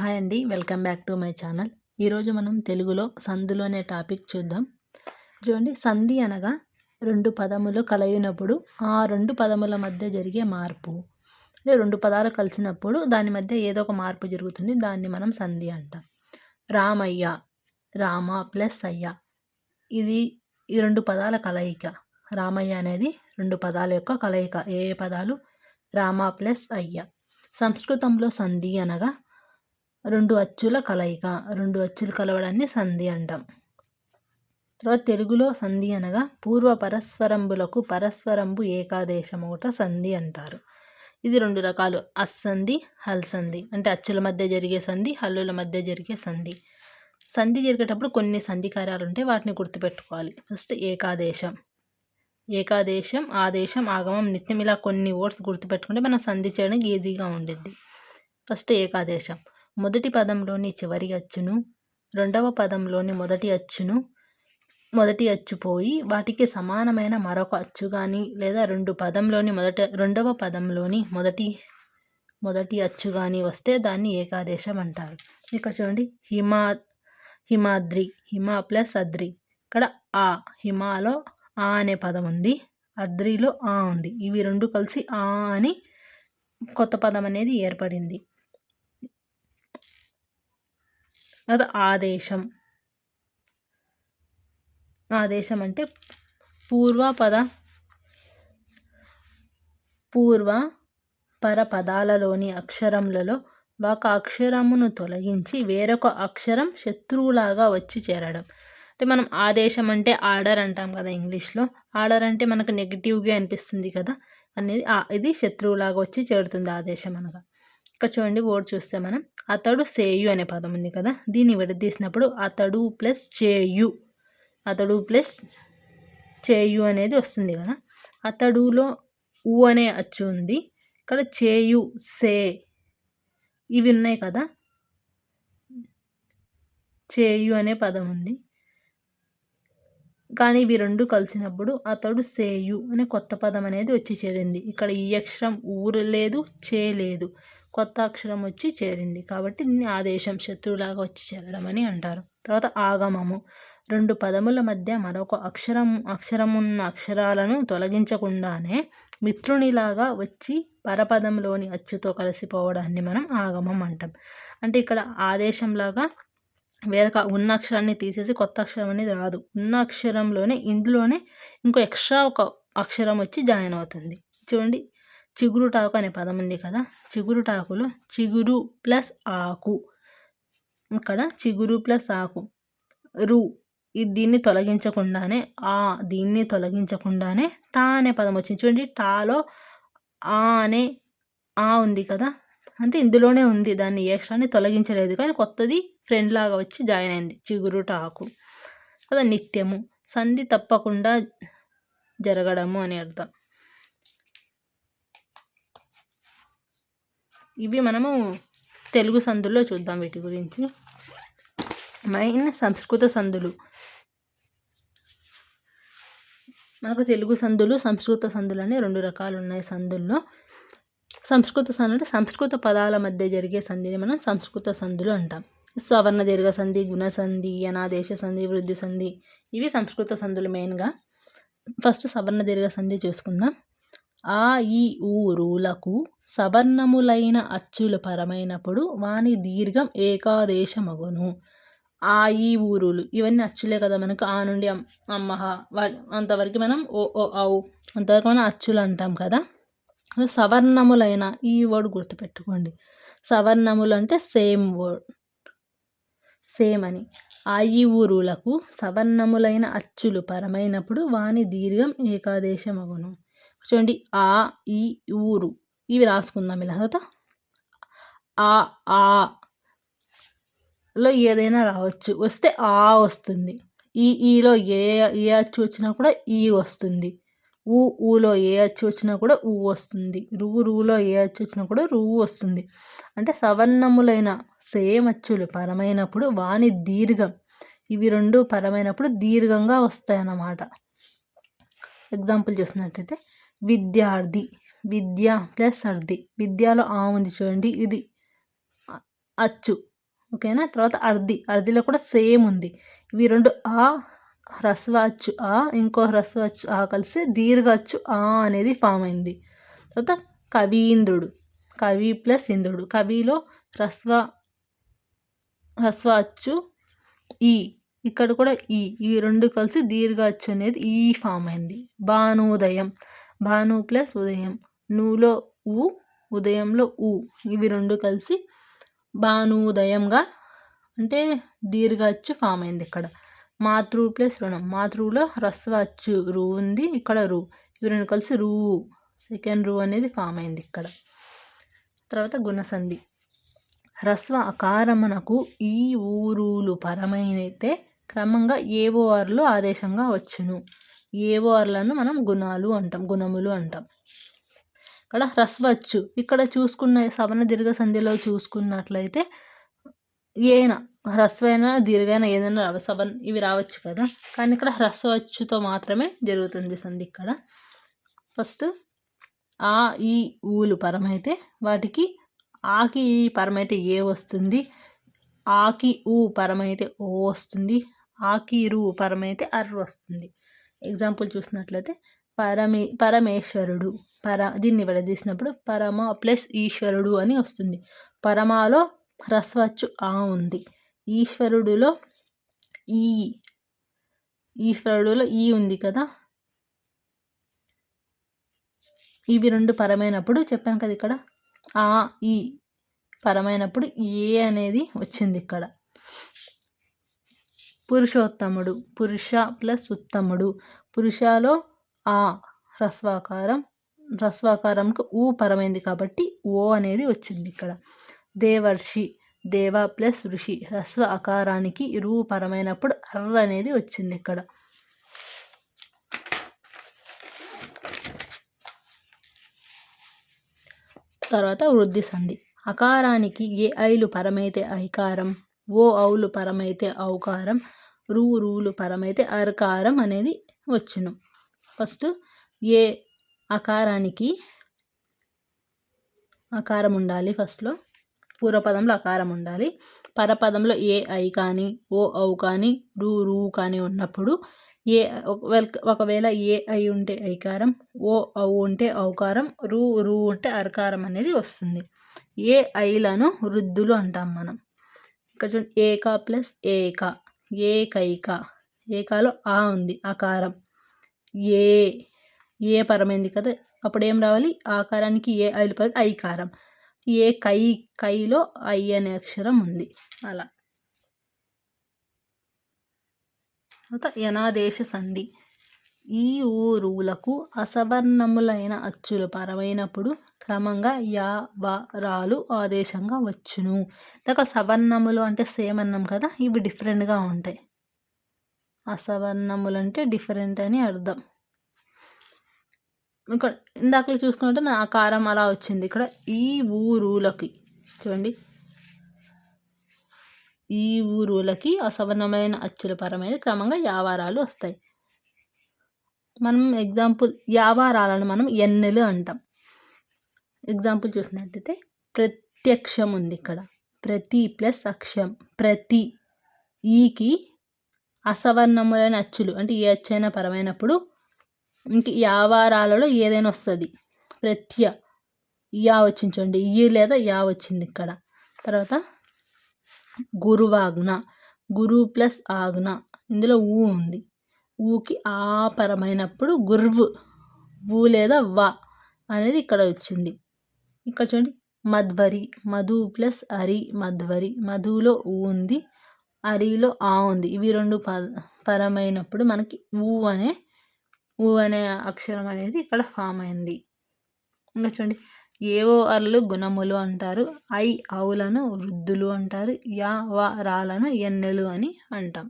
Hi అండి. Welcome back to my channel. ఈరోజు మనం తెలుగులో సందులు అనే టాపిక్ చూద్దాం. చూడండి సంధి అనగా రెండు పదములు కలయినప్పుడు ఆ రెండు పదముల మధ్య జరిగే మార్పు. అంటే రెండు పదాలు కలిసినప్పుడు దాని మధ్య ఏదో ఒక మార్పు జరుగుతుంది. దాన్ని మనం సంధి అంటాం. రామయ్య రామ ప్లస్ అయ్య. ఇది ఈ రెండు పదాల కలయిక. రామయ్య అనేది రెండు పదాల యొక్క కలయిక. ఏ ఏ పదాలు? రామ ప్లస్ అయ్య. సంస్కృతంలో సంధి అనగా రెండు అచ్చుల కలయిక రెండు అచ్చులు కలవడాన్ని సంధి అంటాం. తర్వాత తెలుగులో సంధి అనగా పూర్వ పరస్వరంబులకు పరస్వరంబు ఏకాదేశం ఒకట సంధి అంటారు. ఇది రెండు రకాలు అస్సంధి హల్సంధి అంటే అచ్చుల మధ్య జరిగే సంధి హల్లుల మధ్య జరిగే సంధి. సంధి జరిగేటప్పుడు కొన్ని సంధి కార్యాలు ఉంటాయి వాటిని గుర్తుపెట్టుకోవాలి. ఫస్ట్ ఏకాదేశం. ఏకాదేశం ఆదేశం ఆగమం నిత్యం ఇలా కొన్ని వర్డ్స్ గుర్తుపెట్టుకుంటే మనం సంధి చేయడానికి ఈజీగా ఉండిద్ది. ఫస్ట్ ఏకాదేశం. మొదటి పదంలోని చివరి అచ్చును రెండవ పదంలోని మొదటి అచ్చును మొదటి అచ్చు పోయి వాటికి సమానమైన మరొక అచ్చు కానీ లేదా రెండు పదంలోని మొదట రెండవ పదంలోని మొదటి మొదటి అచ్చు కానీ వస్తే దాన్ని ఏకాదేశం అంటారు. ఇక్కడ చూడండి హిమా హిమాద్రి హిమా ప్లస్ అద్రి. ఇక్కడ ఆ హిమాలో ఆ అనే పదం ఉంది అద్రిలో ఆ ఉంది. ఇవి రెండు కలిసి ఆ అని కొత్త పదం అనేది ఏర్పడింది. అది ఆదేశం. ఆదేశం అంటే పూర్వపద పూర్వ పరపదాలలోని అక్షరములలో ఒక అక్షరమును తొలగించి వేరొక అక్షరం శత్రువులాగా వచ్చి చేరడం. అంటే మనం ఆదేశం అంటే ఆర్డర్ అంటాం కదా ఇంగ్లీష్లో. ఆర్డర్ అంటే మనకు నెగిటివ్గా అనిపిస్తుంది కదా. అనేది ఇది శత్రువులాగా వచ్చి చేరుతుంది ఆదేశం అనగా. ఇక్కడ చూడండి వర్డ్ చూస్తే మనం అతడు సేయు అనే పదం ఉంది కదా దీన్ని విడదీసినప్పుడు అతడు ప్లస్ చేయు అతడు ప్లస్ చేయు అనేది వస్తుంది కదా. అతడులో ఊ అనే అచ్చు ఉంది ఇక్కడ చేయు సే ఇవి ఉన్నాయి కదా. చేయు అనే పదం ఉంది. కానీ ఇవి రెండు కలిసినప్పుడు అతడు సేయు అనే కొత్త పదం అనేది వచ్చి చేరింది. ఇక్కడ ఈ అక్షరం ఊరు లేదు చే లేదు. కొత్త అక్షరం వచ్చి చేరింది. కాబట్టి దీన్ని ఆదేశం శత్రువులాగా వచ్చి చేరడం అని అంటారు. తర్వాత ఆగమము. రెండు పదముల మధ్య మరొక అక్షరం అక్షరమున్న అక్షరాలను తొలగించకుండానే మిత్రునిలాగా వచ్చి పరపదంలోని అచ్చుతో కలిసిపోవడాన్ని మనం ఆగమం అంటాం. అంటే ఇక్కడ ఆదేశంలాగా వేరొక ఉన్న అక్షరాన్ని తీసేసి కొత్త అక్షరం అనేది రాదు. ఉన్న అక్షరంలోనే ఇందులోనే ఇంకో ఎక్స్ట్రా ఒక అక్షరం వచ్చి జాయిన్ అవుతుంది. చూడండి. చిగురుటాకు అనే పదం ఉంది కదా? చిగురుటాకులో చిగురు ప్లస్ ఆకు. ఇక్కడ చిగురు ప్లస్ ఆకు. రు. దీన్ని తొలగించకుండానే ఆ దీన్ని తొలగించకుండానే టా అనే పదం వచ్చింది. చూడండి. టాలో ఆ అనే ఆ ఉంది కదా? అంటే ఇందులోనే ఉంది. దాన్ని ఎక్స్ట్రాని తొలగించలేదు. కానీ కొత్తది ఫ్రెండ్ లాగా వచ్చి జాయిన్ అయింది. చిగురుటాకు కదా నిత్యము. సంధి తప్పకుండా జరగడము అని అర్థం. ఇవి మనము తెలుగు సందుల్లో చూద్దాం వీటి గురించి. మెయిన్ సంస్కృత సందులు. మనకు తెలుగు సందులు సంస్కృత సందులు అని రెండు రకాలు ఉన్నాయి సందుల్లో. సంస్కృత సంధులు అంటే సంస్కృత పదాల మధ్య జరిగే సంధిని మనం సంస్కృత సంధులు అంటాం. సవర్ణ దీర్ఘ సంధి గుణ సంధి అనాదేశ సంధి వృద్ధి సంధి ఇవి సంస్కృత సంధులు మెయిన్గా ఫస్ట్ సవర్ణ దీర్ఘ సంధి చూసుకుందాం. ఆ ఈ ఊరులకు సవర్ణములైన అచ్చులు పరమైనప్పుడు వాని దీర్ఘం ఏకాదేశమగును. ఆ ఈ ఊరులు ఇవన్నీ అచ్చులే కదా మనకు. ఆ నుండి అమ్మహ అంతవరకు మనం ఓ ఓ ఔ అంతవరకు మనం అచ్చులు అంటాం కదా. సవర్ణములైన ఈ వర్డ్ గుర్తుపెట్టుకోండి. సవర్ణములు అంటే సేమ్ వర్డ్. సేమ్ అని. ఆ ఈ ఊరులకు సవర్ణములైన అచ్చులు పరమైనప్పుడు వాని దీర్ఘం ఏకాదేశమగును. చూడండి ఆ ఈ ఊరు. ఇవి రాసుకుందాం ఇలా. తర్వాత ఆ ఆ లో ఏదైనా రావచ్చు. వస్తే ఆ వస్తుంది. ఈ ఈలో ఏ ఏ అచ్చు వచ్చినా కూడా ఈ వస్తుంది. ఊ ఊలో ఏ అచ్చు వచ్చినా కూడా ఊ వస్తుంది. రువు రువులో ఏ అచ్చు వచ్చినా కూడా రువు వస్తుంది. అంటే సవర్ణములైన సేమ్ అచ్చులు పరమైనప్పుడు వాణి దీర్ఘం. ఇవి రెండు పరమైనప్పుడు దీర్ఘంగా వస్తాయి అన్నమాట ఎగ్జాంపుల్ చూసినట్టయితే విద్యార్థి. విద్య ప్లస్ అర్ధి విద్యలో ఆ ఉంది చూడండి ఇది అచ్చు. ఓకేనా? తర్వాత అర్ధి అర్ధిలో కూడా సేమ్ ఉంది. ఇవి రెండు ఆ హ్రస్వాచ్చు ఆ ఇంకో హ్రస్వచ్చు ఆ కలిసి దీర్ఘచ్చు ఆ అనేది ఫామ్ అయింది. తర్వాత కవీంద్రుడు కవి ప్లస్ ఇంద్రుడు. కవిలో హ్రస్వ హ్రస్వ అచ్చు ఈ ఇక్కడ కూడా ఈ ఇవి రెండు కలిసి దీర్ఘ అచ్చు అనేది ఈ ఫామ్ అయింది. భానుదయం భాను ప్లస్ ఉదయం నూలో ఊ ఉదయంలో ఊ ఇవి రెండు కలిసి భానుదయంగా అంటే దీర్ఘ అచ్చు ఫామ్ అయింది ఇక్కడ. మాతృ ప్లస్ రుణం మాతృలో హ్రస్వ అచ్చు రు ఉంది ఇక్కడ రు. ఇవి రెండు కలిసి రూ. సెకండ్ రూ అనేది ఫామ్ అయింది ఇక్కడ. తర్వాత గుణసంధి. హ్రస్వ అకారమునకు ఈ ఊరులు పరమైనైతే క్రమంగా ఏఓఆర్లు ఆదేశంగా వచ్చును. ఏఓఆర్లను మనం గుణాలు అంటాం గుణములు అంటాం. ఇక్కడ హ్రస్వచ్చు ఇక్కడ చూసుకున్న సవన దీర్ఘ సంధిలో చూసుకున్నట్లయితే ఏన? హ్రస్వైన దీర్ఘైన ఏదైనా రవసభన్ ఇవి రావచ్చు కదా? కానీ ఇక్కడ హ్రస్వచ్చుతో మాత్రమే జరుగుతుంది సంధి ఇక్కడ. ఫస్ట్ ఆ ఈ ఊలు పరమైతే వాటికి ఆకి ఈ పరమైతే ఏ వస్తుంది? ఆకి ఊ పరమైతే ఓ వస్తుంది. ఆకి రూ పరమైతే అర్ వస్తుంది. ఎగ్జాంపుల్ చూసినట్లయితే పరమే పరమేశ్వరుడు పర దీన్ని విడదీసినప్పుడు పరమ ప్లస్ ఈశ్వరుడు అని వస్తుంది. పరమాలో హ్రస్వచ్చు ఆ ఉంది. ఈశ్వరుడులో ఈ ఈశ్వరుడులో ఈ ఉంది కదా? ఇవి రెండు పరమైనప్పుడు చెప్పాను కదా ఇక్కడ? ఆ ఈ పరమైనప్పుడు ఏ అనేది వచ్చింది ఇక్కడ? పురుషోత్తముడు పురుష ప్లస్ ఉత్తముడు. పురుషలో ఆ హ్రస్వాకారం హ్రస్వాకారంకు ఊ పరమైంది కాబట్టి ఓ అనేది వచ్చింది ఇక్కడ. దేవర్షి దేవ ప్లస్ ఋషి హ్రస్వ అకారానికి ఇరువు పరమైనప్పుడు అర్ర అనేది వచ్చింది ఇక్కడ. తర్వాత వృద్ధి సంధి. అకారానికి ఏ ఐలు పరమైతే ఐకారం ఓ ఔలు పరమైతే ఔకారం రూ రూలు పరమైతే అరకారం అనేది వచ్చును. ఫస్ట్ ఏ అకారానికి అకారం ఉండాలి ఫస్ట్లో. పూర్వపదంలో అకారం ఉండాలి. పరపదంలో ఏ ఐ కానీ ఓ ఔ కానీ రూ రూ కానీ ఉన్నప్పుడు ఏ ఒకవేళ ఏ ఐ ఉంటే ఐకారం ఓ ఔ ఉంటే ఔకారం రూ రూ ఉంటే అరకారం అనేది వస్తుంది. ఏ ఐలను వృద్ధులు అంటాం మనం. ఇక్కడ చూడండి ఏక ప్లస్ ఏక ఏకైక ఏకాలో ఆ ఉంది ఆకారం. ఏ ఏ పరమైంది కదా అప్పుడు ఏం రావాలి? ఆకారానికి ఏ ఐలు పది ఐకారం. ఏ కై కైలో ఐ అనే అక్షరం ఉంది. అలా. తర్వాత యనాదేశ సంధి. ఈ ఊరులకు అసవర్ణములైన అచ్చులు పరమైనప్పుడు క్రమంగా యా వ రాలు ఆదేశంగా వచ్చును. ఇందాక సవర్ణములు అంటే సేమ్ అన్నాం కదా? ఇవి డిఫరెంట్గా ఉంటాయి. అసవర్ణములు అంటే డిఫరెంట్ అని అర్థం. ఇక్కడ ఇందాక చూసుకుంటే మన ఆకారం అలా వచ్చింది. ఇక్కడ ఈ ఊరులకి చూడండి. ఈ ఊరులకి అసవర్ణమైన అచ్చుల పరమైన క్రమంగా యావారాలు వస్తాయి. మనం ఎగ్జాంపుల్ యావారాలను మనం ఎన్నెలు అంటాం. ఎగ్జాంపుల్ చూసినట్టయితే ప్రత్యక్షం ఉంది ఇక్కడ. ప్రతి ప్లస్ అక్షం. ప్రతి ఈకి అసవర్ణములైన అచ్చులు. అంటే ఏ అచ్చైనా పరమైనప్పుడు ఇంక యావారాలలో ఏదైనా వస్తుంది. ప్రత్య యా వచ్చింది చూడండి. ఈ లేదా యా వచ్చింది ఇక్కడ. తర్వాత గురువాగ్న. గురు ప్లస్ ఆజ్ఞ ఇందులో ఊ ఉంది. ఊకి ఆపరమైనప్పుడు గుర్వు. ఊ లేదా వా అనేది ఇక్కడ వచ్చింది. ఇక్కడ చూడండి. మధ్వరి మధు ప్లస్ అరి. మధ్వరి మధులో ఊ ఉంది. అరిలో ఆ ఉంది. ఇవి రెండు ప పరమైనప్పుడు మనకి ఊ అనే ఊ అనే అక్షరం అనేది ఇక్కడ ఫామ్ అయింది. ఇంకా చూడండి. ఏవో అర్లు గుణములు అంటారు. ఐ ఆవులను వృద్ధులు అంటారు. యా వ రాలను ఎన్నెలు అని అంటాం.